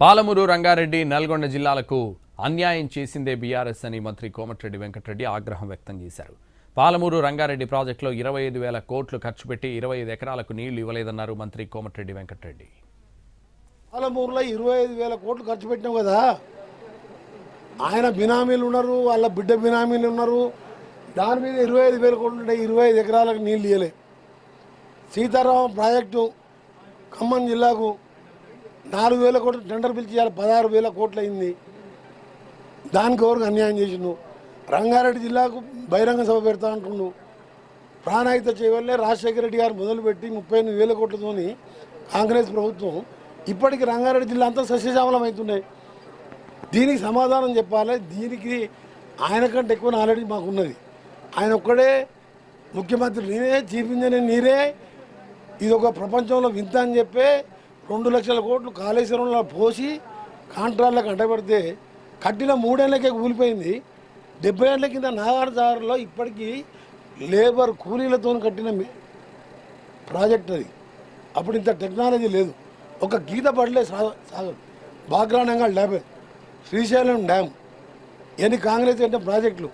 పాలమూరు రంగారెడ్డి నల్గొండ జిల్లాలకు అన్యాయం చేసిందే బీఆర్ఎస్ అని మంత్రి కోమటిరెడ్డి వెంకటరెడ్డి ఆగ్రహం వ్యక్తం చేశారు. పాలమూరు రంగారెడ్డి ప్రాజెక్టులో ఇరవై ఐదు వేల కోట్లు ఖర్చు పెట్టి ఇరవై ఐదు ఎకరాలకు నీళ్ళు ఇవ్వలేదన్నారు మంత్రి కోమటిరెడ్డి వెంకటరెడ్డి. పాలమూరులో ఇరవై ఐదు వేల కోట్లు ఖర్చు పెట్టినాం కదా. ఆయన బినామీలు ఉన్నారు వాళ్ళ బిడ్డ బినామీలు ఉన్నారు. దాని మీద ఇరవై ఐదు వేల కోట్లు ఉంటాయి ఇరవై ఐదు ఎకరాలకు నీళ్ళు ఇవ్వలే సీతారామం ప్రాజెక్టు ఖమ్మం జిల్లాకు నాలుగు వేల కోట్లు టెండర్ పిలిచి ఇవాళ పదహారు వేల కోట్లు అయింది దానికి ఎవరికి అన్యాయం చేసిండు రంగారెడ్డి జిల్లాకు బహిరంగ సభ పెడతా అంటుండు. ప్రాణాయిత చేయవల్లే రాజశేఖర రెడ్డి గారు మొదలుపెట్టి ముప్పై ఎనిమిది వేల కోట్లతోని కాంగ్రెస్ ప్రభుత్వం ఇప్పటికి రంగారెడ్డి జిల్లా అంతా సస్యశ్యామలం అవుతున్నాయి. దీనికి సమాధానం చెప్పాలి. దీనికి ఆయన కంటే ఎక్కువ నాలెడ్జ్ మాకున్నది. ఆయన ఒక్కడే ముఖ్యమంత్రి నేనే చీఫ్ ఇంజనీర్ నీరే ఇది ఒక ప్రపంచంలో వింత అని చెప్పే రెండు లక్షల కోట్లు కాళేశ్వరంలో పోసి కాంట్రాక్ట్లకు అడ్డపెడితే కట్టిన మూడేళ్ళకే కూలిపోయింది. డెబ్బై ఏళ్ళ కింద నాగార్జారులో ఇప్పటికీ లేబర్ కూలీలతో కట్టిన ప్రాజెక్ట్ అది. అప్పుడు ఇంత టెక్నాలజీ లేదు. ఒక గీత పడలే సాగ సాగదు బాగ్రానంగా డ్యామ్ శ్రీశైలం డ్యామ్. ఎన్ని కాంగ్రెస్ అంటే ప్రాజెక్టులు.